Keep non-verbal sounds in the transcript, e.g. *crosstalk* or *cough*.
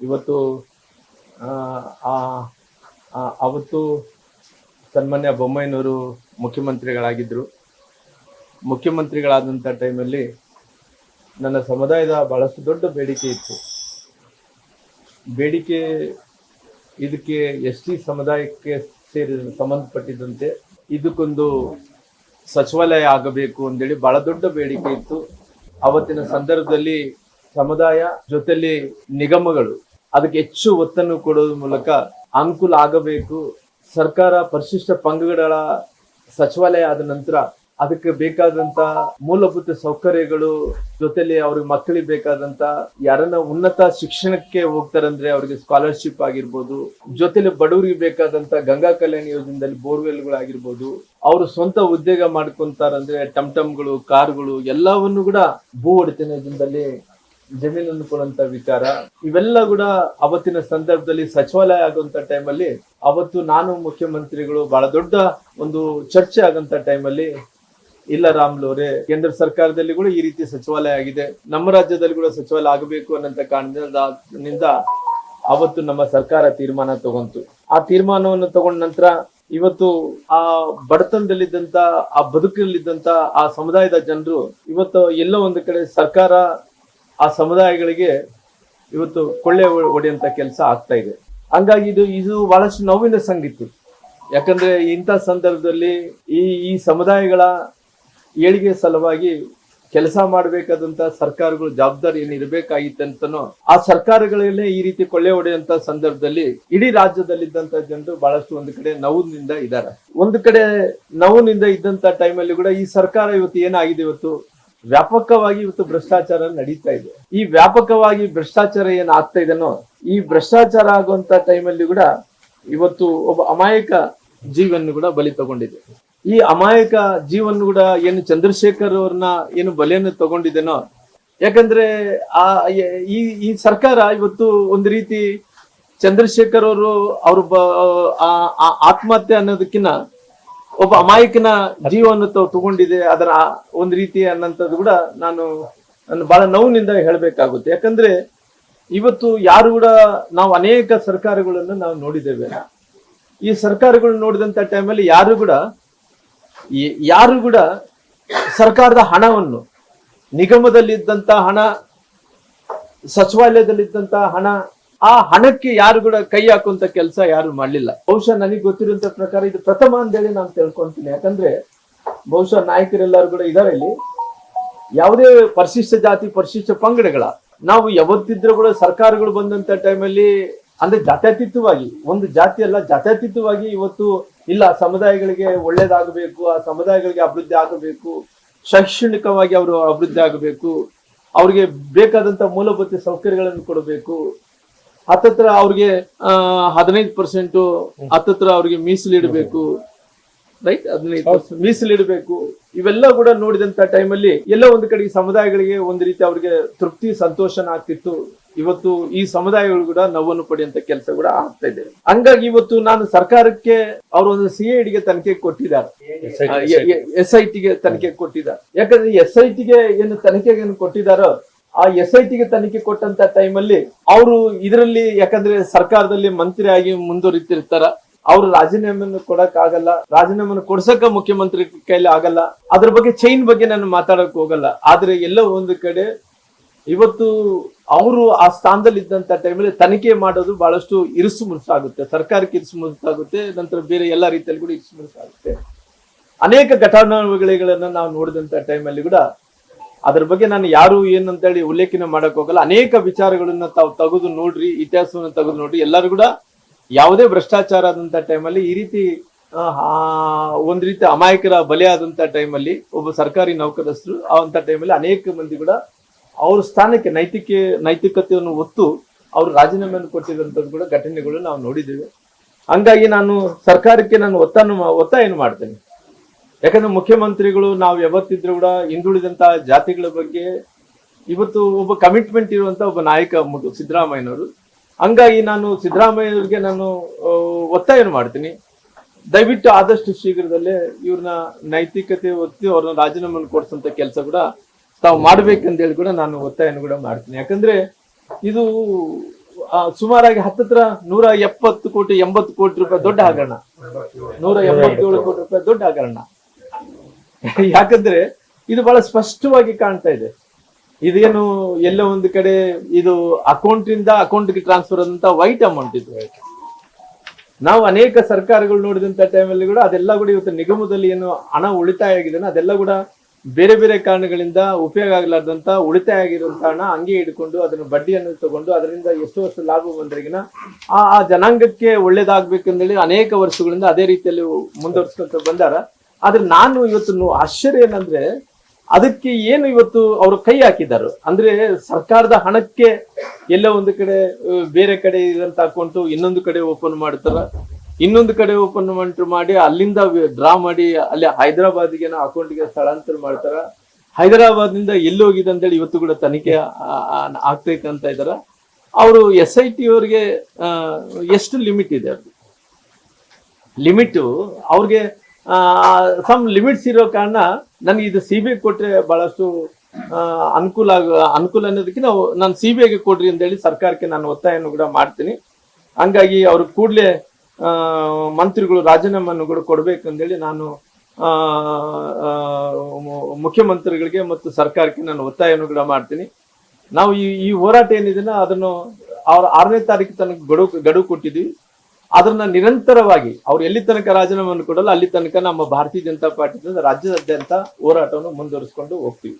ಇವತ್ತು ಅವತ್ತು ಸನ್ಮಾನ್ಯ ಬೊಮ್ಮಾಯಿನವರು ಮುಖ್ಯಮಂತ್ರಿಗಳಾಗಿದ್ದರು ಮುಖ್ಯಮಂತ್ರಿಗಳಾದಂಥ ಟೈಮಲ್ಲಿ ನನ್ನ ಸಮುದಾಯದ ಬಹಳಷ್ಟು ದೊಡ್ಡ ಬೇಡಿಕೆ ಇತ್ತು. ಬೇಡಿಕೆ ಇದಕ್ಕೆ ಎಸ್ ಟಿ ಸಮುದಾಯಕ್ಕೆ ಸೇರಿ ಸಂಬಂಧಪಟ್ಟಿದ್ದಂತೆ ಇದಕ್ಕೊಂದು ಸಚಿವಾಲಯ ಆಗಬೇಕು ಅಂತೇಳಿ ಬಹಳ ದೊಡ್ಡ ಬೇಡಿಕೆ ಇತ್ತು. ಅವತ್ತಿನ ಸಂದರ್ಭದಲ್ಲಿ ಸಮುದಾಯ ಜೊತೆಯಲ್ಲಿ ನಿಗಮಗಳು ಅದಕ್ಕೆ ಹೆಚ್ಚು ಒತ್ತನ್ನು ಕೊಡೋದ್ರ ಮೂಲಕ ಅನುಕೂಲ ಆಗಬೇಕು. ಸರ್ಕಾರ ಪರಿಶಿಷ್ಟ ಪಂಗಡಗಳ ಸಚಿವಾಲಯ ಆದ ನಂತರ ಅದಕ್ಕೆ ಬೇಕಾದಂತ ಮೂಲಭೂತ ಸೌಕರ್ಯಗಳು ಜೊತೆಲಿ ಅವ್ರಿಗೆ ಮಕ್ಕಳಿಗೆ ಬೇಕಾದಂತ ಯಾರನ್ನ ಉನ್ನತ ಶಿಕ್ಷಣಕ್ಕೆ ಹೋಗ್ತಾರಂದ್ರೆ ಅವ್ರಿಗೆ ಸ್ಕಾಲರ್ಶಿಪ್ ಆಗಿರ್ಬೋದು. ಜೊತೆಲಿ ಬಡವರಿಗೆ ಬೇಕಾದಂತ ಗಂಗಾ ಕಲ್ಯಾಣ ಯೋಜನೆಯಲ್ಲಿ ಬೋರ್ವೆಲ್ಗಳಾಗಿರ್ಬೋದು. ಅವರು ಸ್ವಂತ ಉದ್ಯೋಗ ಮಾಡ್ಕೊಂತಾರಂದ್ರೆ ಟಮ್ ಟಮ್ಗಳು ಕಾರ್ಗಳು ಎಲ್ಲವನ್ನು ಕೂಡ ಭೂ ಒಡೆತನ ಯೋಜನೆಯಲ್ಲಿ ಜಮೀನನ್ನು ಕೊಡುವಂತ ವಿಚಾರ, ಇವೆಲ್ಲ ಕೂಡ ಅವತ್ತಿನ ಸಂದರ್ಭದಲ್ಲಿ ಸಚಿವಾಲಯ ಆಗುವಂತ ಟೈಮಲ್ಲಿ ಅವತ್ತು ನಾನು ಮುಖ್ಯಮಂತ್ರಿಗಳು ಬಹಳ ದೊಡ್ಡ ಒಂದು ಚರ್ಚೆ ಆಗಂತ ಟೈಮಲ್ಲಿ ಇಲ್ಲ ರಾಮ್ಲು ಅವರೇ, ಕೇಂದ್ರ ಸರ್ಕಾರದಲ್ಲಿ ಕೂಡ ಈ ರೀತಿ ಸಚಿವಾಲಯ ಆಗಿದೆ. ನಮ್ಮ ರಾಜ್ಯದಲ್ಲಿ ಕೂಡ ಸಚಿವಾಲಯ ಆಗಬೇಕು ಅನ್ನಂತ ಕಾರಣದಿಂದ ಅವತ್ತು ನಮ್ಮ ಸರ್ಕಾರ ತೀರ್ಮಾನ ತಗೊಂತು. ಆ ತೀರ್ಮಾನವನ್ನು ತಗೊಂಡ ನಂತರ ಇವತ್ತು ಆ ಬಡತನದಲ್ಲಿದ್ದಂತ, ಆ ಬದುಕಲ್ಲಿದ್ದಂತ ಆ ಸಮುದಾಯದ ಜನರು ಇವತ್ತು ಎಲ್ಲೋ ಒಂದು ಕಡೆ ಸರ್ಕಾರ ಆ ಸಮುದಾಯಗಳಿಗೆ ಇವತ್ತು ಕೊಳ್ಳೆ ಹೊಡೆಯುವಂತ ಕೆಲಸ ಆಗ್ತಾ ಇದೆ. ಹಂಗಾಗಿ ಇದು ಇದು ಬಹಳಷ್ಟು ನೋವಿನ ಸಂಗೀತ. ಯಾಕಂದ್ರೆ ಇಂಥ ಸಂದರ್ಭದಲ್ಲಿ ಈ ಈ ಸಮುದಾಯಗಳ ಏಳಿಗೆ ಸಲುವಾಗಿ ಕೆಲಸ ಮಾಡಬೇಕಾದಂತ ಸರ್ಕಾರಗಳು ಜವಾಬ್ದಾರಿ ಏನು ಇರಬೇಕಾಗಿತ್ತಂತನೋ ಆ ಸರ್ಕಾರಗಳಲ್ಲೇ ಈ ರೀತಿ ಕೊಳ್ಳೆ ಹೊಡೆಯುವಂತ ಸಂದರ್ಭದಲ್ಲಿ ಇಡೀ ರಾಜ್ಯದಲ್ಲಿದ್ದಂತ ಜನರು ಬಹಳಷ್ಟು ಒಂದು ಕಡೆ ನೋವಿನಿಂದ ಇದ್ದಾರೆ. ಒಂದು ಕಡೆ ನೋವಿನಿಂದ ಇದ್ದಂತ ಟೈಮಲ್ಲಿ ಕೂಡ ಈ ಸರ್ಕಾರ ಇವತ್ತು ಏನಾಗಿದೆ ಇವತ್ತು? ವ್ಯಾಪಕವಾಗಿ ಇವತ್ತು ಭ್ರಷ್ಟಾಚಾರ ನಡೀತಾ ಇದೆ. ಈ ವ್ಯಾಪಕವಾಗಿ ಭ್ರಷ್ಟಾಚಾರ ಏನ್ ಆಗ್ತಾ ಇದೆನೋ ಈ ಭ್ರಷ್ಟಾಚಾರ ಆಗುವಂತ ಟೈಮಲ್ಲಿ ಕೂಡ ಇವತ್ತು ಒಬ್ಬ ಅಮಾಯಕ ಜೀವನ ಕೂಡ ಬಲಿ ತಗೊಂಡಿದೆ. ಈ ಅಮಾಯಕ ಜೀವನ ಕೂಡ ಏನು ಚಂದ್ರಶೇಖರ್ ಅವ್ರನ್ನ ಏನು ಬಲಿಯನ್ನು ತಗೊಂಡಿದೆನೋ ಯಾಕಂದ್ರೆ ಆ, ಈ ಈ ಸರ್ಕಾರ ಇವತ್ತು ಒಂದು ರೀತಿ ಚಂದ್ರಶೇಖರ್ ಅವರು ಆ ಆತ್ಮಹತ್ಯೆ ಅನ್ನೋದಕ್ಕಿಂತ ಒಬ್ಬ ಅಮಾಯಕನ ಜೀವವನ್ನು ತಗೊಂಡಿದೆ, ಅದರ ಒಂದು ರೀತಿ ಅನ್ನಂಥದ್ದು ಕೂಡ ನಾನು ನಾನು ಬಹಳ ನೋವಿನಿಂದ ಹೇಳಬೇಕಾಗುತ್ತೆ. ಯಾಕಂದ್ರೆ ಇವತ್ತು ಯಾರು ಕೂಡ ನಾವು ಅನೇಕ ಸರ್ಕಾರಗಳನ್ನು ನಾವು ನೋಡಿದ್ದೇವೆ. ಈ ಸರ್ಕಾರಗಳು ನೋಡಿದಂತ ಟೈಮಲ್ಲಿ ಯಾರು ಕೂಡ ಯಾರು ಕೂಡ ಸರ್ಕಾರದ ಹಣವನ್ನು ನಿಗಮದಲ್ಲಿದ್ದಂತ ಹಣ ಸಚಿವಾಲಯದಲ್ಲಿದ್ದಂತ ಹಣ ಆ ಹಣಕ್ಕೆ ಯಾರು ಕೂಡ ಕೈ ಹಾಕುವಂತ ಕೆಲಸ ಯಾರು ಮಾಡ್ಲಿಲ್ಲ. ಬಹುಶಃ ನನಗೆ ಗೊತ್ತಿರುವಂತ ಪ್ರಕಾರ ಇದು ಪ್ರಥಮ ಅಂತೇಳಿ ನಾನು ತಿಳ್ಕೊಂತೀನಿ. ಯಾಕಂದ್ರೆ ಬಹುಶಃ ನಾಯಕರೆಲ್ಲರೂ ಕೂಡ ಇದಾರೆ ಇಲ್ಲಿ. ಯಾವುದೇ ಪರಿಶಿಷ್ಟ ಜಾತಿ, ಪರಿಶಿಷ್ಟ ಪಂಗಡಗಳ, ನಾವು ಯಾವತ್ತಿದ್ರೂ ಕೂಡ ಸರ್ಕಾರಗಳು ಬಂದಂತ ಟೈಮಲ್ಲಿ, ಅಂದ್ರೆ ಜಾತ್ಯತೀತವಾಗಿ, ಒಂದು ಜಾತಿ ಅಲ್ಲ, ಜಾತ್ಯತೀತವಾಗಿ ಇವತ್ತು ಇಲ್ಲ, ಸಮುದಾಯಗಳಿಗೆ ಒಳ್ಳೇದಾಗಬೇಕು, ಆ ಸಮುದಾಯಗಳಿಗೆ ಅಭಿವೃದ್ಧಿ ಆಗಬೇಕು, ಶೈಕ್ಷಣಿಕವಾಗಿ ಅವರು ಅಭಿವೃದ್ಧಿ ಆಗಬೇಕು, ಅವ್ರಿಗೆ ಬೇಕಾದಂತ ಮೂಲಭೂತ ಸೌಕರ್ಯಗಳನ್ನು ಕೊಡಬೇಕು ಹತ್ತತ್ರ ಅವ್ರಿಗೆ ಹದಿನೈದು ಪರ್ಸೆಂಟ್ ಹತ್ತತ್ರ ಅವ್ರಿಗೆ ಮೀಸಲಿಡಬೇಕು ರೈಟ್ ಹದಿನೈದು ಮೀಸಲಿಡಬೇಕು ಇವೆಲ್ಲ ಕೂಡ ನೋಡಿದಂತ ಟೈಮಲ್ಲಿ ಎಲ್ಲ ಒಂದು ಕಡೆ ಸಮುದಾಯಗಳಿಗೆ ಒಂದು ರೀತಿ ಅವ್ರಿಗೆ ತೃಪ್ತಿ ಸಂತೋಷನ ಆಗ್ತಿತ್ತು. ಇವತ್ತು ಈ ಸಮುದಾಯಗಳು ಕೂಡ ನೋವನ್ನು ಪಡೆಯುವಂತ ಕೆಲಸ ಕೂಡ ಆಗ್ತಾ ಇದೆ. ಹಂಗಾಗಿ ಇವತ್ತು ನಾನು ಸರ್ಕಾರಕ್ಕೆ ಅವರು ಒಂದು ಸಿ ಗೆ ತನಿಖೆ ಕೊಟ್ಟಿದ್ದಾರೆ. ಎಸ್ ಐ ಟಿಗೆ ತನಿಖೆ ಕೊಟ್ಟಿದ್ದಾರೆ. ಯಾಕಂದ್ರೆ ಎಸ್ ಐ ಟಿಗೆ ಏನು ತನಿಖೆಗೆ ಏನು ಕೊಟ್ಟಿದ್ದಾರೋ ಆ ಎಸ್ ಐ ಟಿಗೆ ತನಿಖೆ ಕೊಟ್ಟಂತ ಟೈಮಲ್ಲಿ ಅವರು ಇದರಲ್ಲಿ ಯಾಕಂದ್ರೆ ಸರ್ಕಾರದಲ್ಲಿ ಮಂತ್ರಿ ಆಗಿ ಮುಂದುವರಿತಿರ್ತಾರ. ಅವರು ರಾಜೀನಾಮೆಯನ್ನು ಕೊಡಕ್ ಆಗಲ್ಲ. ರಾಜೀನಾಮೆಯನ್ನು ಕೊಡ್ಸಕ ಮುಖ್ಯಮಂತ್ರಿ ಕೈಲಿ ಆಗಲ್ಲ. ಅದ್ರ ಬಗ್ಗೆ ಚೈನ್ ಬಗ್ಗೆ ನಾನು ಮಾತಾಡಕ್ ಹೋಗಲ್ಲ. ಆದ್ರೆ ಎಲ್ಲ ಒಂದು ಕಡೆ ಇವತ್ತು ಅವರು ಆ ಸ್ಥಾನದಲ್ಲಿ ಇದ್ದಂತ ಟೈಮಲ್ಲಿ ತನಿಖೆ ಮಾಡೋದು ಬಹಳಷ್ಟು ಇರುಸು ಮುರುಸಾಗುತ್ತೆ. ಸರ್ಕಾರಕ್ಕೆ ಇರಿಸು ಮುರುಸಾಗುತ್ತೆ. ನಂತರ ಬೇರೆ ಎಲ್ಲಾ ರೀತಿಯಲ್ಲಿ ಕೂಡ ಇರುಸು ಮುರುಸಾಗುತ್ತೆ. ಅನೇಕ ಘಟನಾವಳಿಗಳನ್ನ ನಾವು ನೋಡಿದಂತ ಟೈಮಲ್ಲಿ ಕೂಡ ಅದ್ರ ಬಗ್ಗೆ ನಾನು ಯಾರು ಏನಂತೇಳಿ ಉಲ್ಲೇಖನ ಮಾಡಕ್ ಹೋಗಲ್ಲ. ಅನೇಕ ವಿಚಾರಗಳನ್ನ ತಾವು ತೆಗೆದು ನೋಡ್ರಿ, ಇತಿಹಾಸವನ್ನ ತೆಗೆದು ನೋಡ್ರಿ. ಎಲ್ಲರೂ ಕೂಡ ಯಾವುದೇ ಭ್ರಷ್ಟಾಚಾರ ಆದಂತ ಟೈಮಲ್ಲಿ ಈ ರೀತಿ ಒಂದ್ ರೀತಿ ಅಮಾಯಕರ ಬಲಿಯಾದಂತ ಟೈಮಲ್ಲಿ ಒಬ್ಬ ಸರ್ಕಾರಿ ನೌಕರಸ್ಥರು ಅಂತ ಟೈಮಲ್ಲಿ ಅನೇಕ ಮಂದಿ ಕೂಡ ಅವ್ರ ಸ್ಥಾನಕ್ಕೆ ನೈತಿಕ, ನೈತಿಕತೆಯನ್ನು ಒತ್ತು ಅವರು ರಾಜೀನಾಮೆಯನ್ನು ಕೊಟ್ಟಿದಂಥದ್ದು ಕೂಡ ಘಟನೆಗಳು ನಾವು ನೋಡಿದ್ದೇವೆ. ಹಂಗಾಗಿ ನಾನು ಸರ್ಕಾರಕ್ಕೆ ನಾನು ಒತ್ತಾಯ ಏನು ಮಾಡ್ತೇನೆ. ಯಾಕಂದ್ರೆ ಮುಖ್ಯಮಂತ್ರಿಗಳು ನಾವು ಯಾವತ್ತಿದ್ರು ಕೂಡ ಹಿಂದುಳಿದಂತಹ ಜಾತಿಗಳ ಬಗ್ಗೆ ಇವತ್ತು ಒಬ್ಬ ಕಮಿಟ್ಮೆಂಟ್ ಇರುವಂತ ಒಬ್ಬ ನಾಯಕ ಸಿದ್ದರಾಮಯ್ಯನವರು. ಹಂಗಾಗಿ ನಾನು ಸಿದ್ದರಾಮಯ್ಯವ್ರಿಗೆ ನಾನು ಒತ್ತಾಯ ಮಾಡ್ತೀನಿ. ದಯವಿಟ್ಟು ಆದಷ್ಟು ಶೀಘ್ರದಲ್ಲೇ ಇವ್ರನ್ನ ನೈತಿಕತೆ ಒತ್ತಿ ಅವ್ರನ್ನ ರಾಜೀನಾಮೆ ಕೊಡಿಸಂತ ಕೆಲಸ ಕೂಡ ತಾವು ಮಾಡ್ಬೇಕಂತ ಹೇಳಿ ಕೂಡ ನಾನು ಒತ್ತಾಯನ ಕೂಡ ಮಾಡ್ತೀನಿ. ಯಾಕಂದ್ರೆ ಇದು ಸುಮಾರಾಗಿ ಹತ್ತತ್ರ ನೂರ ಎಪ್ಪತ್ತು ಕೋಟಿ ಎಂಬತ್ತು ಕೋಟಿ ರೂಪಾಯಿ ದೊಡ್ಡ ಹಗರಣ. ನೂರ ಎಂಬತ್ತೇಳು ಕೋಟಿ ರೂಪಾಯಿ ದೊಡ್ಡ ಹಗರಣ. *laughs* ಯಾಕಂದ್ರೆ ಇದು ಬಹಳ ಸ್ಪಷ್ಟವಾಗಿ ಕಾಣ್ತಾ ಇದೆ. ಇದೇನು ಎಲ್ಲ ಒಂದು ಕಡೆ ಇದು ಅಕೌಂಟ್ ಇಂದ ಅಕೌಂಟ್ಗೆ ಟ್ರಾನ್ಸ್ಫರ್ ಆದಂತ ವೈಟ್ ಅಮೌಂಟ್ ಇದು. ನಾವು ಅನೇಕ ಸರ್ಕಾರಗಳು ನೋಡಿದಂತ ಟೈಮಲ್ಲಿ ಕೂಡ ಅದೆಲ್ಲ ಕೂಡ ಇವತ್ತು ನಿಗಮದಲ್ಲಿ ಏನು ಹಣ ಉಳಿತಾಯ ಆಗಿದೆ ಅದೆಲ್ಲ ಕೂಡ ಬೇರೆ ಬೇರೆ ಕಾರಣಗಳಿಂದ ಉಪಯೋಗ ಆಗಲಾರ್ದಂತ ಉಳಿತಾಯ ಆಗಿರುವಂತ ಹಣ ಹಂಗೆ ಇಟ್ಕೊಂಡು ಅದನ್ನು ಬಡ್ಡಿಯನ್ನು ತಗೊಂಡು ಅದರಿಂದ ಎಷ್ಟು ವರ್ಷ ಲಾಭ ಬಂದ್ರಿಗಿನ ಆ ಆ ಜನಾಂಗಕ್ಕೆ ಒಳ್ಳೇದಾಗ್ಬೇಕಂದೇಳಿ ಅನೇಕ ವರ್ಷಗಳಿಂದ ಅದೇ ರೀತಿಯಲ್ಲಿ ಮುಂದುವರ್ಸ್ಕೊಂತ ಬಂದಾರ. ಆದ್ರೆ ನಾನು ಇವತ್ತು ಆಶ್ಚರ್ಯ ಏನಂದ್ರೆ ಅದಕ್ಕೆ ಏನು ಇವತ್ತು ಅವರು ಕೈ ಹಾಕಿದ್ದಾರೆ. ಅಂದ್ರೆ ಸರ್ಕಾರದ ಹಣಕ್ಕೆ ಎಲ್ಲ ಒಂದು ಕಡೆ ಬೇರೆ ಕಡೆ ಇದಂತ ಹಾಕೊಂಡು ಇನ್ನೊಂದು ಕಡೆ ಓಪನ್ ಮಾಡ್ತಾರ. ಇನ್ನೊಂದು ಕಡೆ ಓಪನ್ ಮಾಡಿ ಅಲ್ಲಿಂದ ಡ್ರಾ ಮಾಡಿ ಅಲ್ಲಿ ಹೈದರಾಬಾದ್ಗೆ ಅಕೌಂಟ್ಗೆ ಸ್ಥಳಾಂತರ ಮಾಡ್ತಾರ. ಹೈದರಾಬಾದ್ನಿಂದ ಎಲ್ಲಿ ಹೋಗಿದೆ ಅಂತೇಳಿ ಇವತ್ತು ಕೂಡ ತನಿಖೆ ಆಗ್ತೈತೆ ಅಂತ ಇದಾರ. ಅವರು ಎಸ್ ಐ ಟಿ ಅವ್ರಿಗೆ ಎಷ್ಟು ಲಿಮಿಟ್ ಇದೆ ಲಿಮಿಟ್ ಅವ್ರಿಗೆ ಸಮ್ ಲಿಮಿಟ್ಸ್ ಇರೋ ಕಾರಣ ನನಗೆ ಇದು ಸಿ ಬಿ ಐ ಕೊಟ್ಟರೆ ಬಹಳಷ್ಟು ಅನುಕೂಲ ಆಗ ಅನುಕೂಲ ಅನ್ನೋದಕ್ಕೆ ನಾವು ನಾನು ಸಿ ಬಿ ಐಗೆ ಕೊಡ್ರಿ ಅಂತ ಹೇಳಿ ಸರ್ಕಾರಕ್ಕೆ ನಾನು ಒತ್ತಾಯವನ್ನು ಕೂಡ ಮಾಡ್ತೀನಿ. ಹಂಗಾಗಿ ಅವ್ರ ಕೂಡಲೇ ಮಂತ್ರಿಗಳು ರಾಜೀನಾಮೆಯನ್ನು ಕೂಡ ಕೊಡ್ಬೇಕಂದೇಳಿ ನಾನು ಆ, ಆ, ಮುಖ್ಯಮಂತ್ರಿಗಳಿಗೆ ಮತ್ತು ಸರ್ಕಾರಕ್ಕೆ ನಾನು ಒತ್ತಾಯವನ್ನು ಕೂಡ ಮಾಡ್ತೀನಿ. ನಾವು ಈ ಈ ಹೋರಾಟ ಏನಿದೆ ಅದನ್ನು ಅವ್ರ ಆರನೇ ತಾರೀಕು ತನಕ ಗಡುವು ಗಡುವು ಕೊಟ್ಟಿದ್ವಿ ಅದನ್ನ ನಿರಂತರವಾಗಿ ಅವ್ರು ಎಲ್ಲಿ ತನಕ ರಾಜೀನಾಮೆಯನ್ನು ಕೊಡಲ್ಲ ಅಲ್ಲಿ ತನಕ ನಮ್ಮ ಭಾರತೀಯ ಜನತಾ ಪಾರ್ಟಿ ರಾಜ್ಯದಾದ್ಯಂತ ಹೋರಾಟವನ್ನು ಮುಂದುವರಿಸಿಕೊಂಡು ಹೋಗ್ತೀವಿ.